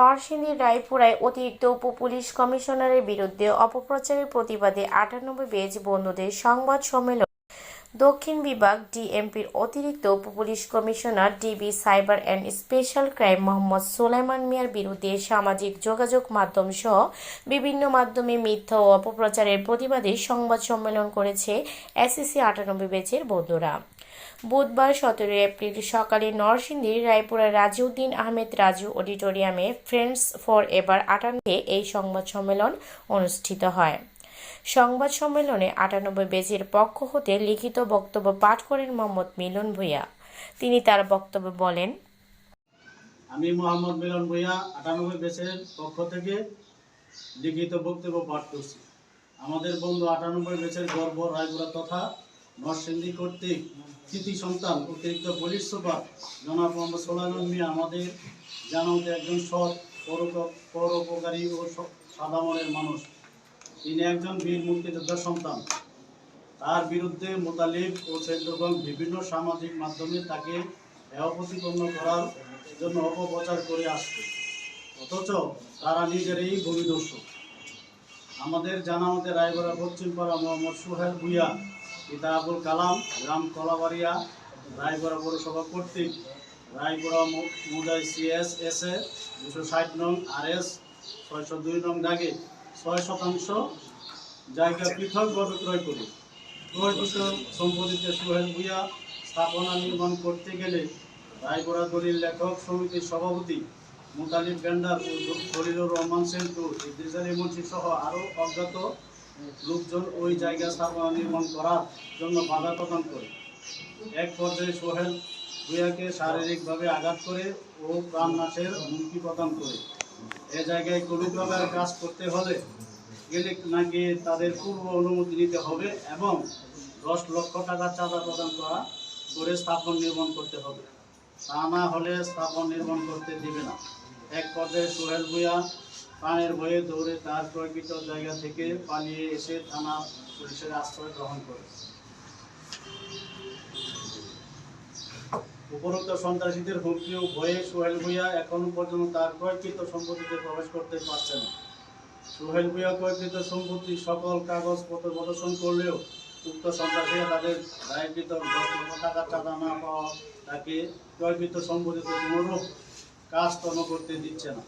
নরসিংদীর রায়পুরায় অতিরিক্ত উপ পুলিশ কমিশনারের বিরুদ্ধে অপপ্রচারের প্রতিবাদে আটানব্বই বেজ বন্ধুদের সংবাদ সম্মেলন। দক্ষিণ বিভাগ ডিএমপির অতিরিক্ত উপ police commissioner DB cyber and special crime Mohammad Solaiman মিয়ার বিরুদ্ধে সামাজিক যোগাযোগ মাধ্যম সহ বিভিন্ন মাধ্যমে মিথ্যা ও অপপ্রচারের প্রতিবাদে সংবাদ সম্মেলন করেছে এসএসসি আটানব্বই বেচের বন্ধুরা। বুধবার সতেরো এপ্রিল সকালে নরসিংদীর রায়পুরের রাজিউদ্দিন আহমেদ রাজু অডিটোরিয়ামে ফ্রেন্ডস ফর এভার আটানব্বই এই সংবাদ সম্মেলন অনুষ্ঠিত হয়। সংবাদ সম্মেলনে আটানব্বই বেজের পক্ষ হতে লিখিত বক্তব্য পাঠ করেন মোহাম্মদ মিলন ভূঁইয়া। তিনি তার বক্তব্যে বলেন, আমি মোহাম্মদ মিলন ভূঁইয়া, আটানব্বই বেসের পক্ষ থেকে লিখিত বক্তব্য পাঠ করছি। আমাদের বন্ধু আটানব্বই বেসের গর্ব রায়পুরা তথা নরসিংদী কর্তৃক কৃতি সন্তান, অতিরিক্ত পুলিশ সুপার জনাব মোহাম্মদ সোলাইমান মিয়া আমাদের জানাতে একজন সৎ পরোপকারী ও স- সাদা মনের মানুষ। তিনি একজন বীর মুক্তিযোদ্ধার সন্তান। তার বিরুদ্ধে মোতালিব ও সৈন্যগণ বিভিন্ন সামাজিক মাধ্যমে তাকে হেয় প্রতিপন্ন করার জন্য অপপ্রচার করে আসছে। অথচ তারা নিজেরই ভূমিদস্যু। আমাদের জানা মতে রায়গড়া, পশ্চিমপাড়া মোহাম্মদ সোহেল ভুইয়া পিতা আবুল কালাম, গ্রাম কলাবাড়িয়া, রায়গড়া পৌরসভা কর্তৃক। Raigara Mudai CS S A দুশো ষাট নং আর এস ছয়শো দুই নং দাগে, ছয় শতাংশ জায়গা পৃথকভাবে ক্রয় করি। ক্রয়কৃত সম্পত্তিতে সোহেল ভুইয়া স্থাপনা নির্মাণ করতে গেলে রায়গড়া দলিল লেখক সমিতির সভাপতি মুতালিব ব্যান্ডার ও খলিলুর রহমান সেন্টু আলী মুন্সি সহ আরও অজ্ঞাত লোকজন ওই জায়গা স্থাপনা নির্মাণ করার জন্য বাধা প্রদান করে। এক পর্যায়ে সোহেল ভুইয়াকে শারীরিকভাবে আঘাত করে ও প্রাণ প্রাণনাশের হুমকি প্রদান করে। এ জায়গায় গভীরভাবে কাজ করতে হলে গেলে নাকি তাদের পূর্ব অনুমতি নিতে হবে এবং দশ লক্ষ টাকা চাঁদা প্রদান করা করে স্থাপন নির্মাণ করতে হবে। তা না হলে স্থাপন নির্মাণ করতে দিবে না। এক পর্যায়ে সোহেল ভুইয়া প্রাণের ভয়ে দৌড়ে তার প্রকৃত জায়গা থেকে পালিয়ে এসে থানা পুলিশের আশ্রয় গ্রহণ করে। উপরোক্ত সন্ত্রাসীদের হুমকি ও ভয়ে সোহেল ভুইয়া এখনও পর্যন্ত তার ক্রয়কৃত সম্পত্তিতে প্রবেশ করতে পারছে না। সোহেল ভুইয়া ক্রয়কৃত সম্পত্তি সকল কাগজপত্র প্রদর্শন করলেও উক্ত সন্ত্রাসীরা তাদের দায়কৃত দশ লক্ষ টাকার টাকা না পাওয়া তাকে ক্রয়কৃত সম্পত্তিতে কোনোরূপ কাজ কর্ম করতে দিচ্ছে না।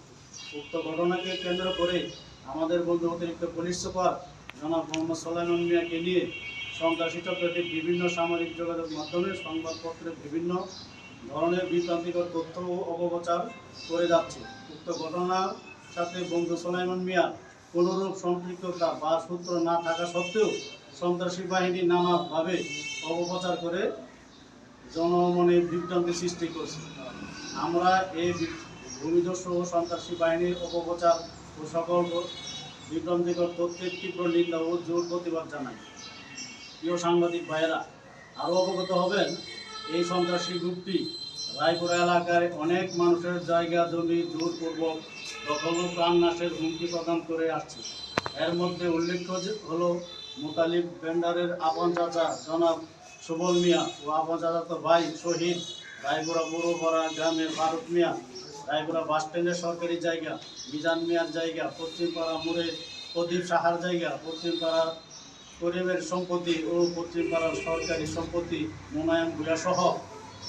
উক্ত ঘটনাকে কেন্দ্র করে আমাদের বন্ধু অতিরিক্ত পুলিশ সুপার জনাব মোহাম্মদ সোলাইমান মিয়াকে নিয়ে সন্ত্রাসী চক্রটি বিভিন্ন সামাজিক যোগাযোগ মাধ্যমে সংবাদপত্রে বিভিন্ন ধরনের বিভ্রান্তিকর তথ্য ও অপপ্রচার করে যাচ্ছে। উক্ত ঘটনার সাথে বন্ধু সোলাইমান মিয়া কোনোরূপ সম্পৃক্ততা বা সূত্র না থাকা সত্ত্বেও সন্ত্রাসী বাহিনী নানাভাবে অপপ্রচার করে জনমনে বিভ্রান্তি সৃষ্টি করছে। আমরা এই ভূমিদস্যু ও সন্ত্রাসী বাহিনীর অপপ্রচার ও সকল বিভ্রান্তিকর তথ্যের তীব্র নিন্দা ও জোর প্রতিবাদ জানাই। প্রিয় সাংবাদিক ভাইয়েরা, আরও অবগত হবেন, এই সন্ত্রাসী গ্রুপটি রায়পুরা এলাকায় অনেক মানুষের জায়গা, জমি জোরপূর্বক দখল ও প্রাণনাশের হুমকি প্রদান করে আসছে। এর মধ্যে উল্লেখ্য হলো মোতালিব বেন্ডারের আপন চাচা জনাব সুবল মিয়া ও আপন চাচাতো ভাই শহীদ রায়পুরা পৌরপাড়া গ্রামের ফারুক মিয়া রায়পুরা বাস স্ট্যান্ডের সরকারি জায়গা, মিজান মিয়ার জায়গা, পশ্চিমপাড়া মোড়ে প্রদীপ সাহার জায়গা, পশ্চিমপাড়া করিমের সম্পত্তি ও পশ্চিমপাড়ার সরকারি সম্পত্তি মোনায়ন সহ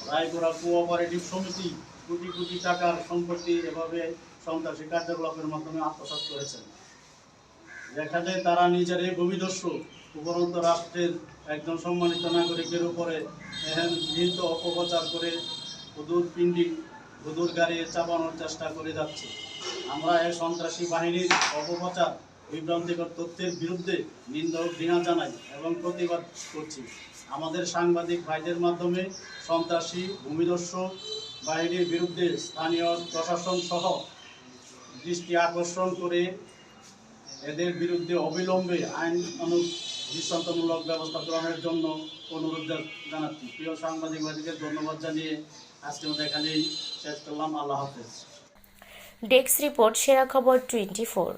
রায়পুরা কোঅপারেটিভ সমিতি কোটি কোটি টাকার সম্পত্তি এভাবে সন্ত্রাসী কার্যকলাপের মাধ্যমে আত্মসাৎ করেছেন। দেখা যায় তারা নিজের এই ভূমিদস্যু, উপরন্ত রাষ্ট্রের একজন সম্মানিত নাগরিকের উপরে এহেন নিহিত অপপ্রচার করে হুদুর পিণ্ডি হুদুর গাড়ি চাপানোর চেষ্টা করে যাচ্ছে। আমরা এই সন্ত্রাসী বাহিনীর অপপ্রচার, বিভ্রান্তিকর তথ্যের বিরুদ্ধে নিন্দা ঘৃণা জানাই এবং প্রতিবাদ করছি। আমাদের সাংবাদিক ভাইদের মাধ্যমে সন্ত্রাসী, ভূমিদস্যু বাহিনীর বিরুদ্ধে স্থানীয় প্রশাসন সহ দৃষ্টি আকর্ষণ করে এদের বিরুদ্ধে অবিলম্বে আইন অনু দৃষ্টান্তমূলক ব্যবস্থা গ্রহণের জন্য অনুরোধ জানাচ্ছি। প্রিয় সাংবাদিক ভাইকে ধন্যবাদ জানিয়ে আজকে মতো এখানেই শেষ করলাম। আল্লাহ হাফেজ। ডেস্ক রিপোর্ট, সেরা খবর টোয়েন্টি ফোর।